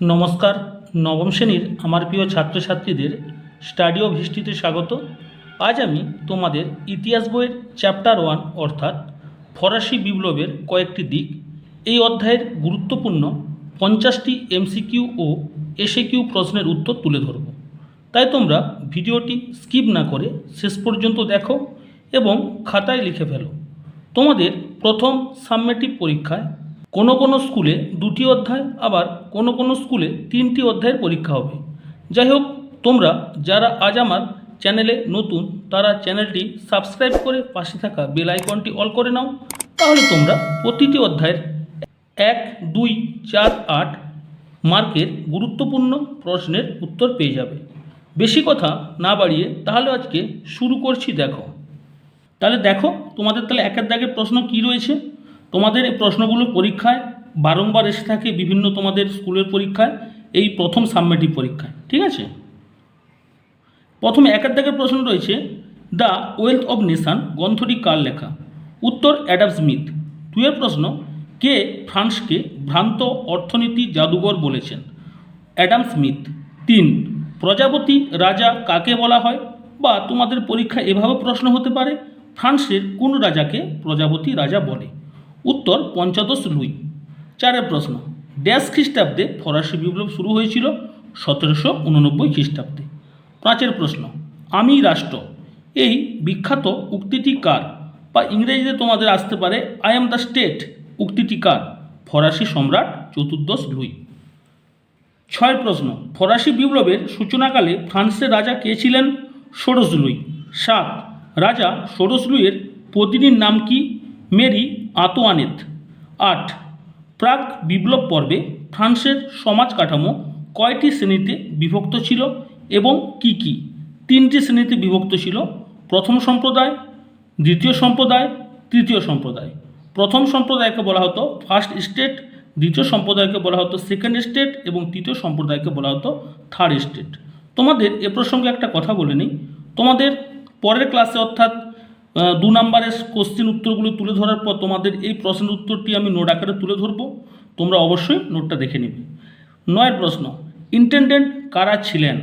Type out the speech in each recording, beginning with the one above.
নমস্কার। নবম শ্রেণির আমার প্রিয় ছাত্রছাত্রীদের স্টাডিও হিস্ট্রিতে স্বাগত। আজ আমি তোমাদের ইতিহাস বইয়ের চ্যাপ্টার ওয়ান অর্থাৎ ফরাসি বিপ্লবের কয়েকটি দিক, এই অধ্যায়ের গুরুত্বপূর্ণ পঞ্চাশটি এমসিকিউ ও এসএকিউ প্রশ্নের উত্তর তুলে ধরব। তাই তোমরা ভিডিওটি স্কিপ না করে শেষ পর্যন্ত দেখো এবং খাতায় লিখে ফেলো। তোমাদের প্রথম সাবমেটিভ পরীক্ষায় কোনো কোনো স্কুলে দুটি অধ্যায়, আবার কোনো কোনো স্কুলে তিনটি অধ্যায়ের পরীক্ষা হবে। যাই হোক তোমরা যারা আজ আমার চ্যানেলে নতুন, তারা চ্যানেলটি সাবস্ক্রাইব করে পাশে থাকা বেল আইকনটি অল করে নাও। তাহলে তোমরা প্রতিটি অধ্যায়ের এক, দুই, চার, আট মার্কের গুরুত্বপূর্ণ প্রশ্নের উত্তর পেয়ে যাবে। বেশি কথা না বাড়িয়ে তাহলে আজকে শুরু করছি দেখো। তাহলে দেখো তোমাদের তাহলে একের দাগের প্রশ্ন কি রয়েছে? তোমাদের এই প্রশ্নগুলো পরীক্ষায় বারংবার এসে থাকে বিভিন্ন তোমাদের স্কুলের পরীক্ষায়, এই প্রথম সাবমেটিভ পরীক্ষায়, ঠিক আছে? প্রথমে একের দাগের প্রশ্ন রয়েছে, দ্য ওয়েলথ অব নেশান গ্রন্থটি কার লেখা? উত্তর, অ্যাডাম স্মিথ। দুয়ের প্রশ্ন, কে ফ্রান্সকে ভ্রান্ত অর্থনীতি জাদুঘর বলেছেন? Adam Smith. তিন, প্রজাপতি রাজা কাকে বলা হয়? বা তোমাদের পরীক্ষা এভাবে প্রশ্ন হতে পারে, ফ্রান্সের কোন রাজাকে প্রজাপতি রাজা বলে? উত্তর পঞ্চদশ লুই। চারের প্রশ্ন ড্যাশ খ্রিস্টাব্দে ফরাসি বিপ্লব শুরু হয়েছিল সতেরোশো উননব্বই খ্রিস্টাব্দে। পাঁচের প্রশ্ন, আমি রাষ্ট্র, এই বিখ্যাত উক্তিটি কার? বা ইংরেজিতে তোমাদের আসতে পারে আই এম দ্য স্টেট উক্তিটি কার? ফরাসি সম্রাট চতুর্দশ লুই। ছয় প্রশ্ন, ফরাসি বিপ্লবের সূচনাকালে ফ্রান্সের রাজা কে ছিলেন? ষোড়শ লুই। সাত, রাজা ষোড়শ লুইয়ের পত্নীর নাম কি? মেরি আতোয়ানেত আট প্রাক বিপ্লব পর্বে ফ্রান্সের সমাজ কাঠামো কয়টি শ্রেণীতে বিভক্ত ছিল এবং কি কি? তিনটি শ্রেণীতে বিভক্ত ছিল প্রথম সম্প্রদায়, দ্বিতীয় সম্প্রদায়, তৃতীয় সম্প্রদায়। প্রথম সম্প্রদায়কে বলা হতো ফার্স্ট স্টেট, দ্বিতীয় সম্প্রদায়কে বলা হতো সেকেন্ড স্টেট এবং তৃতীয় সম্প্রদায়কে বলা হতো থার্ড স্টেট। তোমাদের এ প্রসঙ্গে একটা কথা বলে নিই। তোমাদের পরের ক্লাসে অর্থাৎ দু নম্বরের কোশ্চেন উত্তরগুলো তুলে ধরার পর তোমাদের এই প্রশ্নের উত্তরটি আমি নোট আকারে তুলে ধরবো। তোমরা অবশ্যই নোটটা দেখে নেবে। নয়ের প্রশ্ন ইন্টেন্ডেন্ট কারা ছিলেন?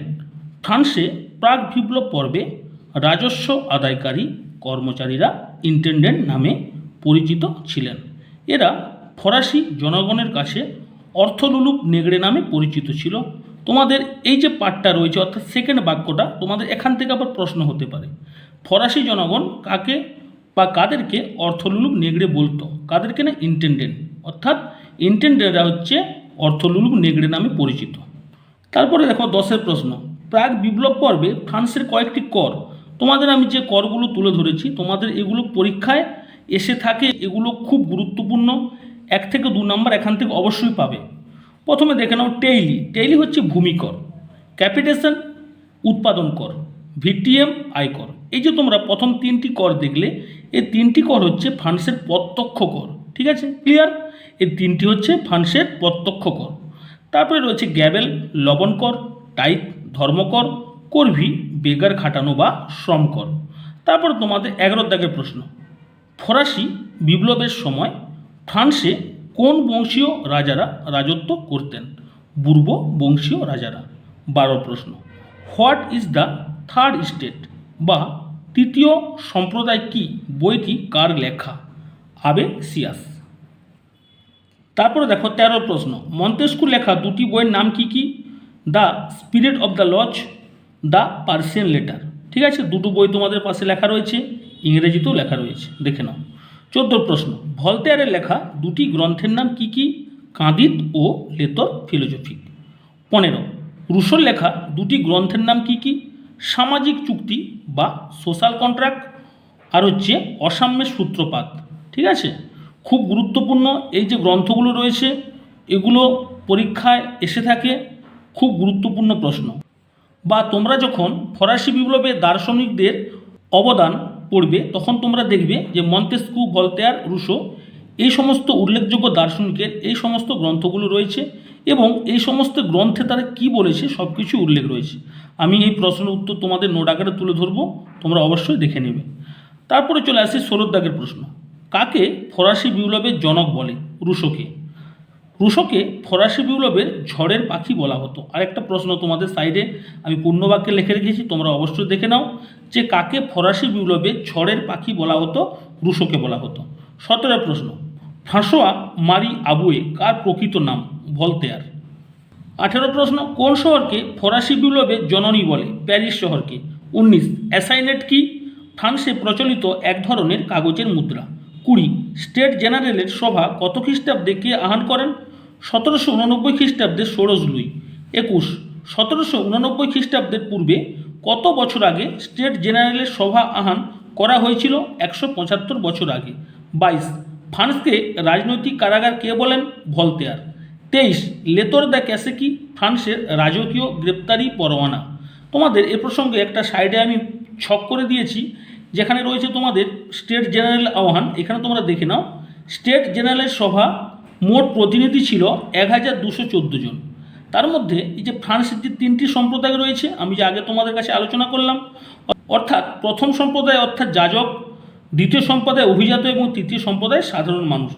ফ্রান্সে প্রাক বিপ্লব পর্বে রাজস্ব আদায়কারী কর্মচারীরা ইন্টেন্ডেন্ট নামে পরিচিত ছিলেন। এরা ফরাসি জনগণের কাছে অর্থলুলুপ নেগড়ে নামে পরিচিত ছিল। তোমাদের এই যে পাঠটা রয়েছে, অর্থাৎ সেকেন্ড বাক্যটা, তোমাদের এখান থেকে আবার প্রশ্ন হতে পারে। ফরাসি জনগণ কাকে বা কাদেরকে অর্থলুলুপ নেগড়ে বলতো? কাদেরকে না ইন্টেন্ডেন্ট অর্থাৎ ইন্টেন্ডেন্টরা হচ্ছে অর্থলুলুপ নেগড়ে নামে পরিচিত। তারপরে দেখো দশের প্রশ্ন। প্রাক বিপ্লব পর্বে ফ্রান্সের কয়েকটি কর। তোমাদের আমি যে করগুলো তুলে ধরেছি, তোমাদের এগুলো পরীক্ষায় এসে থাকে, এগুলো খুব গুরুত্বপূর্ণ। এক থেকে দু নম্বর এখান থেকে অবশ্যই পাবে। প্রথমে দেখে নাও টেইলি। টেইলি হচ্ছে ভূমিকর ক্যাপিটেশন, উৎপাদন কর। ভিটিএম আয়কর। এই যে তোমরা প্রথম তিনটি কর দেখলে, এই তিনটি কর হচ্ছে ফ্রান্সের প্রত্যক্ষ কর, ঠিক আছে? ক্লিয়ার এই তিনটি হচ্ছে ফ্রান্সের প্রত্যক্ষ কর। তারপরে রয়েছে গ্যাবেল, লবণ কর, টাইপ ধর্মকর করভি বেগার খাটানো বা শ্রম কর। তারপর তোমাদের এগারো দাগের প্রশ্ন। ফরাসি বিপ্লবের সময় ফ্রান্সে কোন বংশীয় রাজারা রাজত্ব করতেন? পূর্ব বংশীয় রাজারা। বারো প্রশ্ন। What is the third state? বা তৃতীয় সম্প্রদায় কি বইটি কার লেখা? আবে সিয়াস। তারপরে দেখো তেরো প্রশ্ন। মন্তেস্কু লেখা দুটি বইয়ের নাম কি কি? The spirit of the laws, the Persian letter. ঠিক আছে? দুটো বই তোমাদের পাশে লেখা রয়েছে, ইংরেজিতেও লেখা রয়েছে। দেখে নাও। চোদ্দ প্রশ্ন। ভলতেয়ারের লেখা দুটি গ্রন্থের নাম কি কি? কাঁদিত ও লেতর ফিলোজফিক পনেরো। রুশোর লেখা দুটি গ্রন্থের নাম কি কি? সামাজিক চুক্তি বা সোশ্যাল কন্ট্রাক্ট আর হচ্ছে অসাম্যের সূত্রপাত, ঠিক আছে? খুব গুরুত্বপূর্ণ এই যে গ্রন্থগুলো রয়েছে, এগুলো পরীক্ষায় এসে থাকে, খুব গুরুত্বপূর্ণ প্রশ্ন। বা তোমরা যখন ফরাসি বিপ্লবে দার্শনিকদের অবদান পড়বে, তখন তোমরা দেখবে যে মন্তেস্কু ভলতেয়ার রুশো, এই সমস্ত উল্লেখযোগ্য দার্শনিকের এই সমস্ত গ্রন্থগুলো রয়েছে এবং এই সমস্ত গ্রন্থে তারা কি বলেছে সব কিছু উল্লেখ রয়েছে। আমি এই প্রশ্নের উত্তর তোমাদের নোট আকারে তুলে ধরবো, তোমরা অবশ্যই দেখে নেবে। তারপরে চলে আসি ষোলোর দাগের প্রশ্ন। কাকে ফরাসি বিপ্লবের জনক বলে? রুশোকে। রুশোকে ফরাসি বিপ্লবের ঝড়ের পাখি বলা হতো। আরেকটা প্রশ্ন তোমাদের সাইডে আমি পূর্ণবাক্যে লিখে রেখেছি, তোমরা অবশ্যই দেখে নাও যে কাকে ফরাসি বিপ্লবে ঝড়ের পাখি বলা হতো, রুশোকে বলা হতো। সতেরো প্রশ্ন, ফ্রাঁসোয়া মারি আবুয়ে কার প্রকৃত নাম? ভলতেয়ার। আঠেরো প্রশ্ন, কোন শহরকে ফরাসি বিপ্লবে জননী বলে? প্যারিস শহরকে। উনিশ, অ্যাসাইনেট কি? ফ্রান্সে প্রচলিত এক ধরনের কাগজের মুদ্রা। কুড়ি, স্টেট জেনারেলের সভা কত খ্রিস্টাব্দে কে আহ্বান করেন? সতেরোশো উননব্বই খ্রিস্টাব্দে ষোড়শ লুই। একুশ, সতেরোশো উননব্বই খ্রিস্টাব্দের পূর্বে কত বছর আগে স্টেট জেনারেলের সভা আহ্বান করা হয়েছিল? একশো পঁচাত্তর বছর আগে। বাইশ, ফ্রান্সকে রাজনৈতিক কারাগার কে বলেন? ভলতেয়ার। তেইশ, লেতর দ্য ক্যাসে কি ফ্রান্সের রাজকীয় গ্রেপ্তারি পরোয়ানা। তোমাদের এ প্রসঙ্গে একটা সাইডে আমি ছক করে দিয়েছি, যেখানে রয়েছে তোমাদের স্টেট জেনারেল আহ্বান। এখানে তোমরা দেখে নাও, স্টেট জেনারেলের সভা মোট প্রতিনিধি ছিল এক হাজার দুশো চোদ্দ জন। তার মধ্যে এই যে ফ্রান্সের যে তিনটি সম্প্রদায় রয়েছে, আমি যে আগে তোমাদের কাছে আলোচনা করলাম, অর্থাৎ প্রথম সম্প্রদায় অর্থাৎ যাজক, দ্বিতীয় সম্প্রদায় অভিজাত এবং তৃতীয় সম্প্রদায় সাধারণ মানুষ।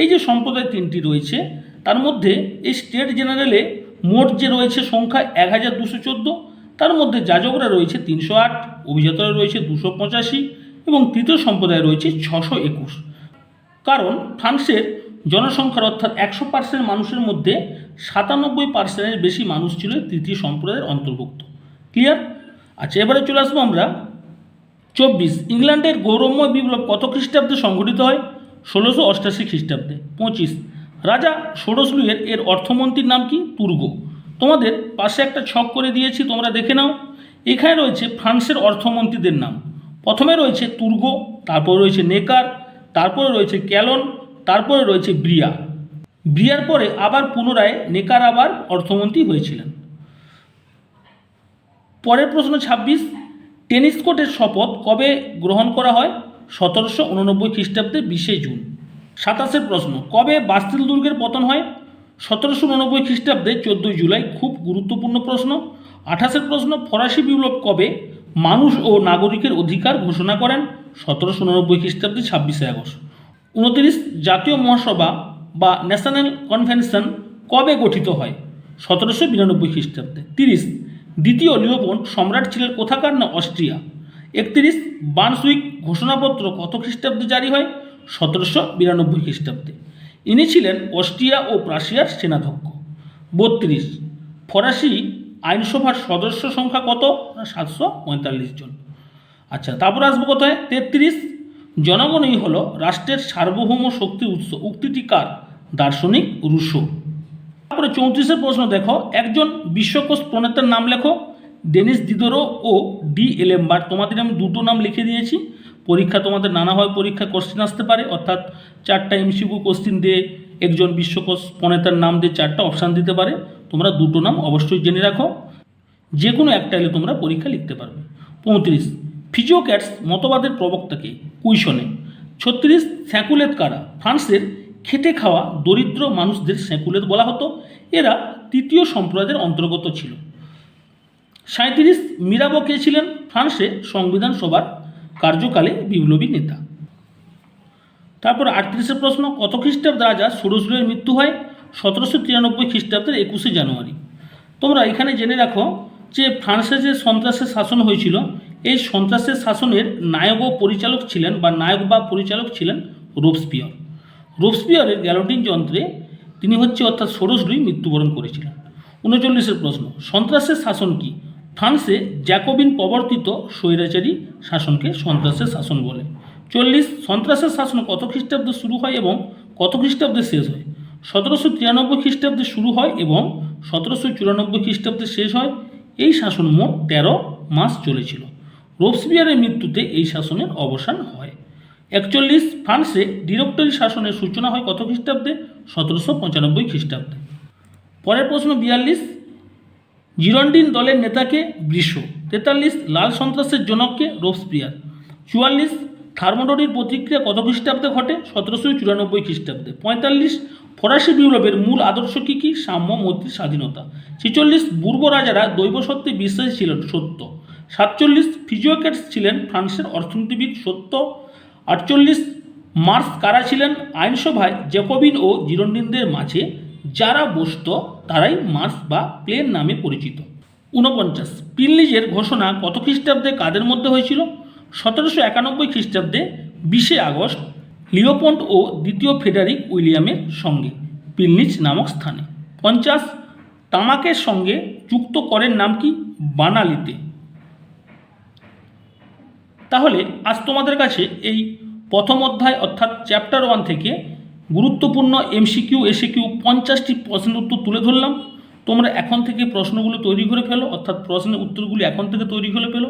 এই যে সম্প্রদায় তিনটি রয়েছে তার মধ্যে এই স্টেট জেনারেলে মোট যে রয়েছে সংখ্যা এক হাজার দুশো চোদ্দ, তার মধ্যে যাজকরা রয়েছে তিনশো আট, অভিজাতরা রয়েছে দুশো পঁচাশি এবং তৃতীয় সম্প্রদায় রয়েছে ছশো একুশ। কারণ ফ্রান্সের জনসংখ্যার অর্থাৎ একশো পার্সেন্ট মানুষের মধ্যে সাতানব্বই পার্সেন্টের বেশি মানুষ ছিল তৃতীয় সম্প্রদায়ের অন্তর্ভুক্ত। ক্লিয়ার আচ্ছা এবারে চলে আসব আমরা চব্বিশ। ইংল্যান্ডের গৌরবময় বিপ্লব কত খ্রিস্টাব্দে সংঘটিত হয়? ষোলোশো অষ্টাশি খ্রিস্টাব্দে। পঁচিশ। রাজা ষোড়শ লুইয়ের এর অর্থমন্ত্রীর নাম কি? তুর্গ। তোমাদের পাশে একটা ছক করে দিয়েছি, তোমরা দেখে নাও। এখানে রয়েছে ফ্রান্সের অর্থমন্ত্রীদের নাম। প্রথমে রয়েছে তুর্গ, তারপরে রয়েছে নেকার, তারপরে রয়েছে ক্যালন, তারপরে রয়েছে ব্রিয়া। ব্রিয়ার পরে আবার পুনরায় নেকার আবার অর্থমন্ত্রী হয়েছিলেন। পরের প্রশ্ন ছাব্বিশ টেনিস কোর্টের শপথ কবে গ্রহণ করা হয়? সতেরোশো উননব্বই খ্রিস্টাব্দে বিশে জুন। সাতাশের প্রশ্ন, কবে বাস্তিল দুর্গের পতন হয়? সতেরোশো উননব্বই খ্রিস্টাব্দে চোদ্দোই জুলাই খুব গুরুত্বপূর্ণ প্রশ্ন। আঠাশের প্রশ্ন, ফরাসি বিপ্লব কবে মানুষ ও নাগরিকের অধিকার ঘোষণা করেন? সতেরোশো উননব্বই খ্রিস্টাব্দে ছাব্বিশে আগস্ট। উনতিরিশ, জাতীয় মহাসভা বা ন্যাশনাল কনভেনশন কবে গঠিত হয়? সতেরোশো বিরানব্বই খ্রিস্টাব্দে। তিরিশ, দ্বিতীয় লিওপন সম্রাট ছিলেন কোথাকার না অস্ট্রিয়া? একত্রিশ বানসুইক ঘোষণাপত্র কত খ্রিস্টাব্দে জারি হয়? সতেরোশো বিরানব্বই খ্রিস্টাব্দে। ইনি ছিলেন অস্ট্রিয়া ও প্রাশিয়ার সেনাধ্যক্ষ। বত্রিশ, ফরাসি আইনসভার সদস্য সংখ্যা কত? সাতশো পঁয়তাল্লিশ জন। আচ্ছা তারপর আসব কোথায়? তেত্রিশ, জনগণই হল রাষ্ট্রের সার্বভৌম শক্তির উৎস। উক্তিটি কার? দার্শনিক রুশো। তারপরে চৌত্রিশের প্রশ্ন দেখো। একজন বিশ্বকোষ প্রণেতার নাম লেখো। ডেনিস দিদরো ও ডি এলেম্বার। তোমাদের আমি দুটো নাম লিখে দিয়েছি। পরীক্ষা তোমাদের নানাভাবে পরীক্ষা কোশ্চেন আসতে পারে, অর্থাৎ চারটা এমসিকিউ কোশ্চেন দিয়ে একজন বিশ্বকোষ প্রণেতার নাম দিয়ে চারটা অপশান দিতে পারে, তোমরা দুটো নাম অবশ্যই জেনে রাখো। যে কোনো একটা এলে তোমরা পরীক্ষা লিখতে পারবে। পঁয়ত্রিশ ফিজিওক্যাটস মতবাদের প্রবক্তাকে কুইশনে, ছত্রিশ স্যাকুলেত কারা? ফ্রান্সের খেটে খাওয়া দরিদ্র মানুষদের স্যাকুলেত বলা হতো, এরা তৃতীয় সম্প্রদায়ের অন্তর্গত ছিল। সাঁত্রিশ মিরাবো কে ছিলেন? ফ্রান্সে সংবিধান সভার কার্যকালে বিপ্লবী নেতা। তারপর আটত্রিশের প্রশ্ন, কত খ্রিস্টাব্দ রাজা ষোড়শুরের মৃত্যু হয়? সতেরোশো তিরানব্বই খ্রিস্টাব্দের একুশে জানুয়ারি। তোমরা এখানে জেনে রাখো যে ফ্রান্সে যে সন্ত্রাসের শাসন হয়েছিল, এই সন্ত্রাসের শাসনের নায়ক ও পরিচালক ছিলেন বা নায়ক বা পরিচালক ছিলেন রোবসপিয়র রোবসপিয়রের গ্যালোটিন যন্ত্রে তিনি হচ্ছে অর্থাৎ ষোড়শ মৃত্যুবরণ করেছিলেন। উনচল্লিশের প্রশ্ন, সন্ত্রাসের শাসন কি? ফ্রান্সে জ্যাকোবিন প্রবর্তিত স্বৈরাচারী শাসনকে সন্ত্রাসের শাসন বলে। চল্লিশ, সন্ত্রাসের শাসন কত খ্রিস্টাব্দে শুরু হয় এবং কত খ্রিস্টাব্দে শেষ হয়? সতেরোশো তিরানব্বই খ্রিস্টাব্দে শুরু হয় এবং সতেরোশো চুরানব্বই খ্রিস্টাব্দে শেষ হয়। এই শাসন মোট তেরো মাস চলেছিল। রোবসপিয়ারের মৃত্যুতে এই শাসনের অবসান হয়। একচল্লিশ, ফ্রান্সে ডিরেক্টরি শাসনের সূচনা হয় কত খ্রিস্টাব্দে? সতেরোশো পঁচানব্বই খ্রিস্টাব্দে। পরের প্রশ্ন বিয়াল্লিশ জিরন্ডিন দলের নেতাকে বৃষ, তেতাল্লিশ লাল সন্ত্রাসের জনককে রোবসপিয়ার, চুয়াল্লিশ থার্মোডোরির প্রতিক্রিয়া কত খ্রিস্টাব্দে ঘটে? সতেরোশো চুরানব্বই খ্রিস্টাব্দে। পঁয়তাল্লিশ ফরাসি বিপ্লবের মূল আদর্শ কী কী? সাম্য, মৈত্রী, স্বাধীনতা। ছেচল্লিশ পূর্ব রাজারা দৈব সত্যে বিশ্বাসী ছিলেন, সত্য। সাতচল্লিশ ফিজিওক্যাটস ছিলেন, ফ্রান্সের অর্থনীতিবিদ, সত্য। আটচল্লিশ মার্স কারা ছিলেন? আইনসভায় জ্যাকোবিন ও জিরন্ডিনদের মাঝে যারা বসত, তারাই মার্স বা প্লেন নামে পরিচিত। ঊনপঞ্চাশ, পিল্লিজের ঘোষণা কত খ্রিস্টাব্দে কাদের মধ্যে হয়েছিল? সতেরোশো একানব্বই খ্রিস্টাব্দে বিশে আগস্ট, লিওপন্ড ও দ্বিতীয় ফেডারিক উইলিয়ামের সঙ্গে পিলনিচ নামক স্থানে। পঞ্চাশ, তামাকের সঙ্গে যুক্ত করের নাম কি? বানালিতে। তাহলে আজ তোমাদের কাছে এই প্রথম অধ্যায় অর্থাৎ চ্যাপ্টার ওয়ান থেকে গুরুত্বপূর্ণ এমসিকিউ এসিকিউ পঞ্চাশটি প্রশ্নের উত্তর তুলে ধরলাম। তোমরা এখন থেকে প্রশ্নগুলো তৈরি করে ফেলো, অর্থাৎ প্রশ্নের উত্তরগুলি এখন থেকে তৈরি করে ফেলো।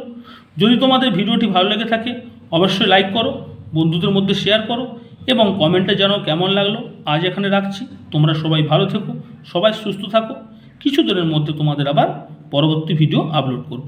যদি তোমাদের ভিডিওটি ভালো লেগে থাকে, অবশ্যই লাইক করো, বন্ধুদের মধ্যে শেয়ার করো, এবং কমেন্টে জানাও কেমন লাগল। আজ এখানে রাখছি। তোমরা সবাই ভালো থেকো, সবাই সুস্থ থাকো। কিছু দিনের মধ্যে তোমাদের আবার পরবর্তী ভিডিও আপলোড করব।